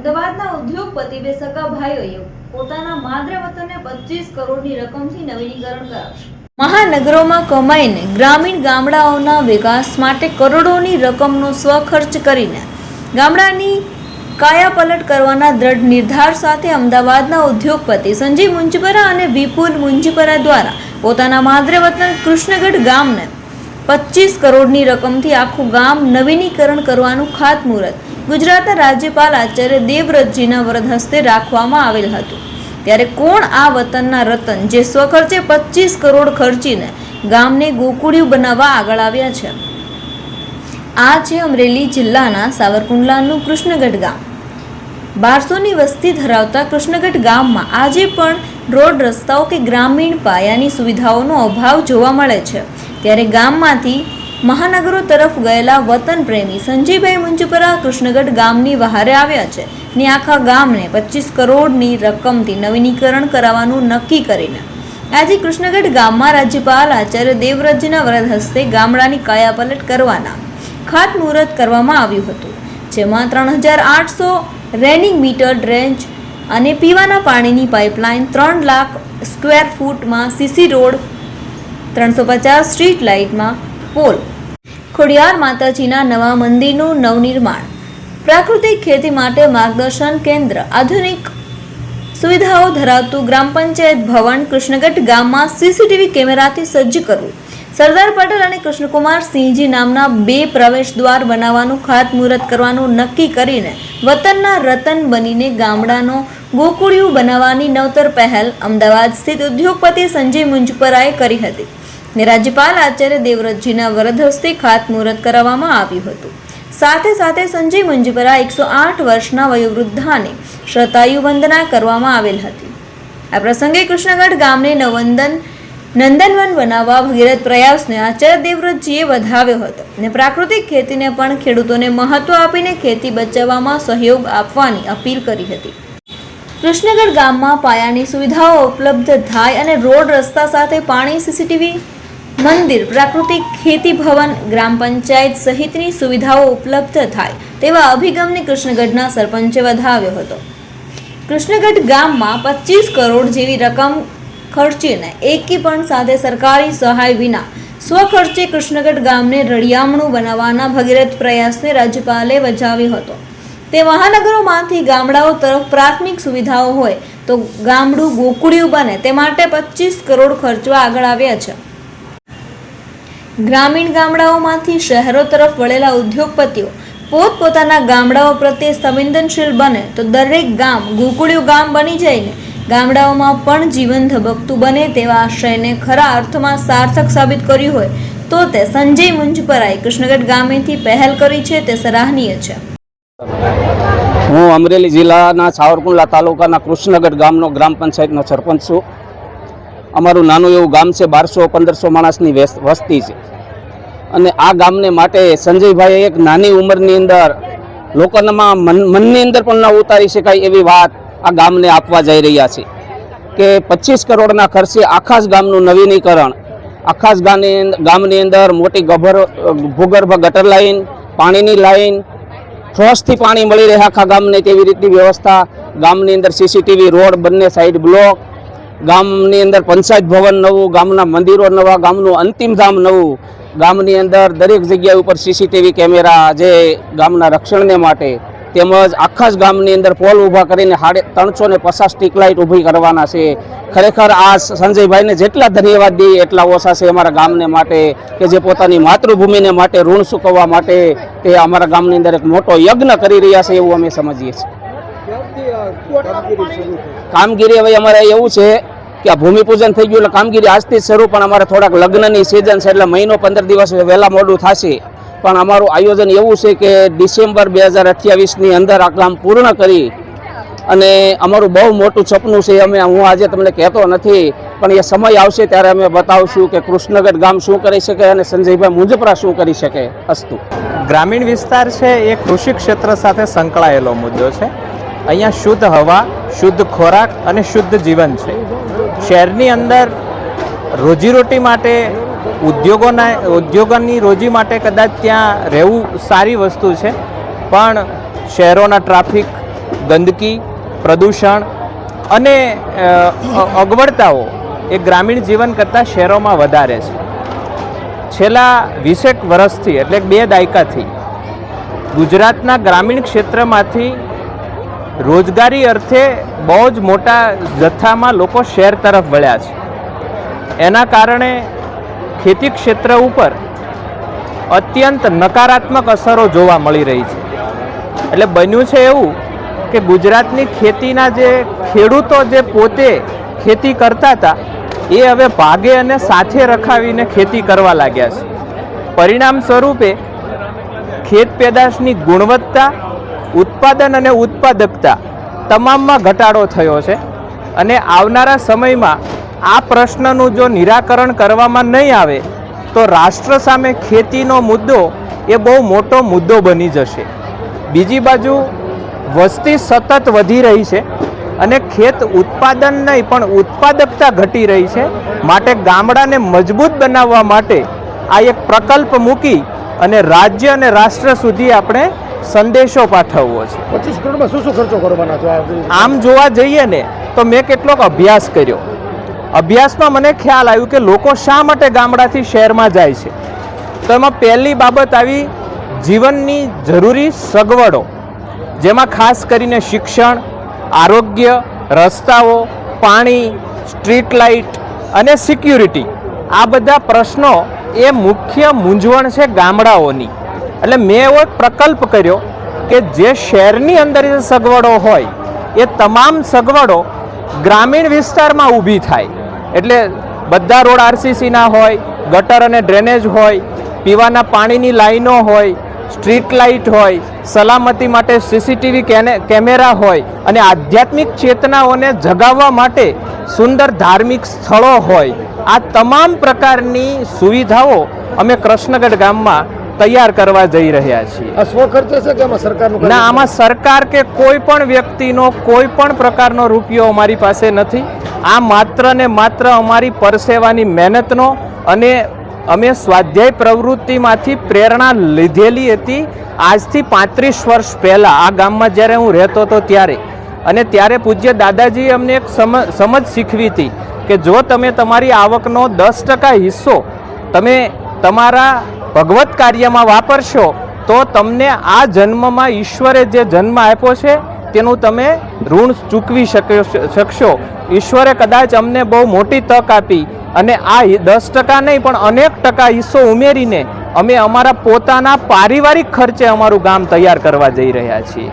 અમદાવાદના ઉદ્યોગપતિ બે સગા ભાઈઓએ પોતાના માદરે વતનને પચીસ કરોડની રકમથી નવીનીકરણ કરાવશે. મહાનગરોમાં કમાઈને ગ્રામીણ ગામડાઓના વિકાસ માટે કરોડોની રકમનો સ્વખર્ચ કરીને ગામડાની કાયાપલટ કરવાના દ્રઢ નિર્ધાર સાથે અમદાવાદના ઉદ્યોગપતિ સંજીવ મુંજપરા અને વિપુલ મુંજપરા દ્વારા પોતાના માદ્રવતન વતન કૃષ્ણગઢ ગામને પચીસ કરોડની રકમથી આખું ગામ નવીનીકરણ કરવાનું ખાતમુહૂર્ત ગુજરાતના રાજ્યપાલ આચાર્ય દેવવ્રતજીના વ્રત હસ્તે રાખવામાં આવેલ હતું. ત્યારે કોણ આ વતનના રતન જે સ્વખર્ચે પચીસ કરોડ ખર્ચીને ગામને ગોકુળિયું બનાવવા આગળ આવ્યા છે? આ છે અમરેલી જિલ્લાના સાવરકુંડલાનું કૃષ્ણગઢ ગામ. બારસોની વસ્તી ધરાવતા કૃષ્ણગઢ ગામમાં આજે પણ રોડ રસ્તાઓ કે ગ્રામીણ પાયાની સુવિધાઓનો અભાવ જોવા મળે છે. ત્યારે ગામમાંથી મહાનગરો તરફ ગયેલા વતન પ્રેમી સંજયભાઈ મુંજપરા કૃષ્ણગઢ ગામની વહારે આવ્યા છે ને આખા ગામને પચીસ કરોડની રકમથી નવીનીકરણ કરાવવાનું નક્કી કરીને. આજે કૃષ્ણગઢ ગામમાં રાજ્યપાલ આચાર્ય દેવવ્રતજીના વ્રત હસ્તે ગામડાની કાયાપલટ કરવાના ખાતમુહૂર્ત કરવામાં આવ્યું હતું, જેમાં ત્રણ હજાર આઠસો રેનિંગ મીટર ડ્રેન્ચ અને પીવાના પાણીની પાઇપલાઇન ત્રણ લાખ સ્ક્વેર ફૂટમાં સીસી રોડ ત્રણસો પચાસ સ્ટ્રીટ લાઇટમાં પોલ. ખોડિયાર માતાજીના નવા મંદિરનું નવનિર્માણ. પ્રાકૃતિક ખેતી માટે માર્ગદર્શન કેન્દ્ર. આધુનિક સુવિધાઓ ધરાવતું ગ્રામ પંચાયત ભવન કૃષ્ણગઢ ગામમાં સીસીટીવી કેમેરાથી સજ્જ કરવું. સરદાર પટેલ અને કૃષ્ણકુમાર સિંહજી નામના બે પ્રવેશ દ્વાર બનાવવાનું ખાતમુહૂર્ત કરવાનું નક્કી કરીને વતનના રતન બનીને ગામડાનો ગોકુળિયું બનાવવાની નવતર પહેલ અમદાવાદ સ્થિત ઉદ્યોગપતિ સંજય મુંજપરાએ કરી હતી. ને રાજ્યપાલ આચાર્ય દેવવ્રતજીના વરદ ખાતમુહૂર્ત કરાવવામાં આવ્યું હતું. સાથે સાથે સંજય મુંજપરા એકસો આઠ વર્ષના વયોવૃદ્ધાને શ્રતાયુ વંદના કરવામાં આવેલ હતી. આ પ્રસંગે કૃષ્ણગઢ ગામને નવંદન નંદનવન બનાવવા ભગીરથ પ્રયાસને આચાર્ય દેવવ્રતજીએ વધાવ્યો હતો અને પ્રાકૃતિક ખેતીને પણ ખેડૂતોને મહત્વ આપીને ખેતી બચાવવામાં સહયોગ આપવાની અપીલ કરી હતી. કૃષ્ણગઢ ગામમાં પાયાની સુવિધાઓ ઉપલબ્ધ થાય અને રોડ રસ્તા સાથે પાણી સીસીટીવી મંદિર, પ્રાકૃતિક ખેતી ભવન, ગ્રામ પંચાયત સહિતની સુવિધાઓ ઉપલબ્ધ થાય તેવા અભિગમને કૃષ્ણગઢના સરપંચે વધાવ્યો હતો. કૃષ્ણગઢ ગામમાં પચીસ કરોડ જેવી રકમ ખર્ચીને એકી પણ સાથે સરકારી સહાય વિના સ્વખર્ચે કૃષ્ણગઢ ગામને રળિયામણું બનાવવાના ભગીરથ પ્રયાસને રાજ્યપાલે વજાવ્યો હતો. તે મહાનગરોમાંથી ગામડાઓ તરફ પ્રાથમિક સુવિધાઓ હોય તો ગામડું ગોકુળિયું બને તે માટે પચીસ કરોડ ખર્ચવા આગળ આવ્યા છે. ગ્રામીણ ગામડાઓમાંથી શહેરો તરફ વળેલા ઉદ્યોગપતિઓ પોતપોતાના ગામડાઓ પ્રત્યે સંવેદનશીલ બને તો દરેક ગામ ગોકુળિયું ગામ બની જઈને ગામડાઓમાં પણ જીવન ધબકતું બને તેવા આશયને ખરા અર્થમાં સાર્થક સાબિત કર્યું હોય તો તે સંજય મુંજપરાએ કૃષ્ણગઢ ગામેથી પહેલ કરી છે તે સરાહનીય છે. હું અમરેલી જિલ્લાના સાવરકુંડલા તાલુકાના કૃષ્ણગઢ ગામનો ગ્રામ પંચાયતનો સરપંચ છું. અમારું નાનું એવું ગામ છે, બારસો પંદરસો માણસની વેસ- વસ્તી છે. અને આ ગામને માટે સંજયભાઈએ એક નાની ઉંમરની અંદર લોકોનામાં મન, મનની અંદર પણ ન ઉતારી શકાય એવી વાત આ ગામને આપવા જઈ રહ્યા છે. કે પચીસ કરોડના ખર્ચે આખા જ ગામનું નવીનીકરણ આખા જ ગામની ગામની અંદર મોટી ગભર, ભૂગર્ભ ગટર લાઈન, પાણીની લાઈન ફ્રોસથી પાણી મળી રહે આખા ગામને તેવી રીતની વ્યવસ્થા ગામની અંદર સીસીટીવી રોડ બંને સાઈડ બ્લોક ગામની અંદર પંચાયત ભવન નવું ગામના મંદિરો નવા ગામનું અંતિમ ધામ નવું. ગામની અંદર દરેક જગ્યા ઉપર સીસીટીવી કેમેરા જે ગામના રક્ષણને માટે તેમજ આખા જ ગામની અંદર પોલ ઊભા કરીને સાડે ત્રણસો ને પચાસ લાઇટ ઊભી કરવાના છે. ખરેખર આ સંજયભાઈને જેટલા ધન્યવાદ દઈએ એટલા ઓછા છે અમારા ગામને માટે કે જે પોતાની માતૃભૂમિને માટે ઋણ ચૂકવવા માટે તે અમારા ગામની અંદર એક મોટો યજ્ઞ કરી રહ્યા છે એવું અમે સમજીએ છીએ. કામગીરી હવે અમારે એવું છે કે આ ભૂમિપૂજન થઈ ગયું એટલે કામગીરી આજથી શરૂ, પણ અમારે થોડાક લગ્નની સિઝન છે એટલે મહિનો પંદર દિવસ વહેલા મોડું થશે. પણ અમારું આયોજન એવું છે કે ડિસેમ્બર બે હજાર અઠ્યાવીસની અંદર આ કામ પૂર્ણ કરી અને અમારું બહુ મોટું સપનું છે, અમે હું આજે તમને કહેતો નથી, પણ એ સમય આવશે ત્યારે અમે બતાવશું કે કૃષ્ણગઢ ગામ શું કરી શકે અને સંજયભાઈ મુંજપરા શું કરી શકે અસ્તુ. ગ્રામીણ વિસ્તાર છે, એ કૃષિ ક્ષેત્ર સાથે સંકળાયેલો મુદ્દો છે. અહીંયા શુદ્ધ હવા શુદ્ધ ખોરાક અને શુદ્ધ જીવન છે. શહેરની અંદર રોજીરોટી માટે, ઉદ્યોગોના, ઉદ્યોગોની રોજી માટે કદાચ ત્યાં રહેવું સારી વસ્તુ છે. પણ શહેરોના ટ્રાફિક, ગંદકી, પ્રદૂષણ અને અગવડતાઓ એ ગ્રામીણ જીવન કરતાં શહેરોમાં વધારે છે. છેલ્લા વીસેક વર્ષથી એટલે બે દાયકાથી ગુજરાતના ગ્રામીણ ક્ષેત્રમાંથી રોજગારી અર્થે બહુ જ મોટા જથ્થામાં લોકો શહેર તરફ વળ્યા છે. એના કારણે ખેતી ક્ષેત્ર ઉપર અત્યંત નકારાત્મક અસરો જોવા મળી રહી છે. એટલે બન્યું છે એવું કે ગુજરાતની ખેતીના જે ખેડૂતો જે પોતે ખેતી કરતા હતા, એ હવે ભાગે અને સાથે રખાવીને ખેતી કરવા લાગ્યા છે. પરિણામ સ્વરૂપે ખેત પેદાશની ગુણવત્તા ઉત્પાદન અને ઉત્પાદકતા તમામમાં ઘટાડો થયો છે અને આવનારા સમયમાં આ પ્રશ્નનું જો નિરાકરણ કરવામાં નહીં આવે, તો રાષ્ટ્ર સામે ખેતીનો મુદ્દો એ બહુ મોટો મુદ્દો બની જશે. બીજી બાજુ, વસ્તી સતત વધી રહી છે અને ખેત ઉત્પાદન નહીં, પણ ઉત્પાદકતા ઘટી રહી છે. માટે ગામડાને મજબૂત બનાવવા માટે આ એક પ્રકલ્પ મૂકી અને રાજ્ય અને રાષ્ટ્ર સુધી આપણે સંદેશો પાઠવવો છે. પચીસ કરોડમાં શું શું ખર્ચો કરવાના છો? આમ જોવા જઈએ ને તો મેં કેટલોક અભ્યાસ કર્યો. અભ્યાસમાં મને ખ્યાલ આવ્યું કે લોકો શા માટે ગામડાથી શહેરમાં જાય છે. તો એમાં પહેલી બાબત આવી જીવનની જરૂરી સગવડો જેમાં ખાસ કરીને શિક્ષણ આરોગ્ય રસ્તાઓ પાણી સ્ટ્રીટ લાઇટ અને સિક્યુરિટી. આ બધા પ્રશ્નો એ મુખ્ય મૂંઝવણ છે ગામડાઓની. એટલે મેં એવો પ્રકલ્પ કર્યો કે જે શહેરની અંદર જે સગવડો હોય, એ તમામ સગવડો ગ્રામીણ વિસ્તારમાં ઊભી થાય. એટલે બધા રોડ આરસીસીના હોય, ગટર અને ડ્રેનેજ હોય, પીવાના પાણીની લાઈનો હોય, સ્ટ્રીટ લાઇટ હોય, સલામતી માટે સીસીટીવી કેમેરા હોય અને આધ્યાત્મિક ચેતનાઓને જગાવવા માટે સુંદર ધાર્મિક સ્થળો હોય, આ તમામ પ્રકારની સુવિધાઓ અમે કૃષ્ણગઢ ગામમાં તૈયાર કરવા જઈ રહ્યા છીએ. આ સ્વ ખર્ચે છે કે આમાં સરકારનું ના આમાં સરકાર કે કોઈ પણ વ્યક્તિનો કોઈ પણ પ્રકારનો રૂપિયો અમારી પાસે નથી. આ માત્ર ને માત્ર અમારી પરસેવાની મહેનતનો અને અમે સ્વાધ્યાય પ્રવૃત્તિમાંથી પ્રેરણા લીધેલી હતી. આજથી પાંત્રીસ વર્ષ પહેલાં આ ગામમાં જ્યારે હું રહેતો હતો ત્યારે. અને ત્યારે પૂજ્ય દાદાજીએ અમને એક સમ- સમજ શીખવી હતી કે જો તમે તમારી આવકનો દસ ટકા હિસ્સો તમે તમારા ભગવત કાર્યમાં વાપરશો, તો તમને આ જન્મમાં ઈશ્વરે જે જન્મ આપ્યો છે, તેનું તમે ઋણ ચૂકવી શકશો. ઈશ્વરે કદાચ અમને બહુ મોટી તક આપી અને આ દસ ટકા નહીં, પણ અનેક ટકા હિસ્સો ઉમેરીને અમે અમારા પોતાના પારિવારિક ખર્ચે અમારું ગામ તૈયાર કરવા જઈ રહ્યા છીએ.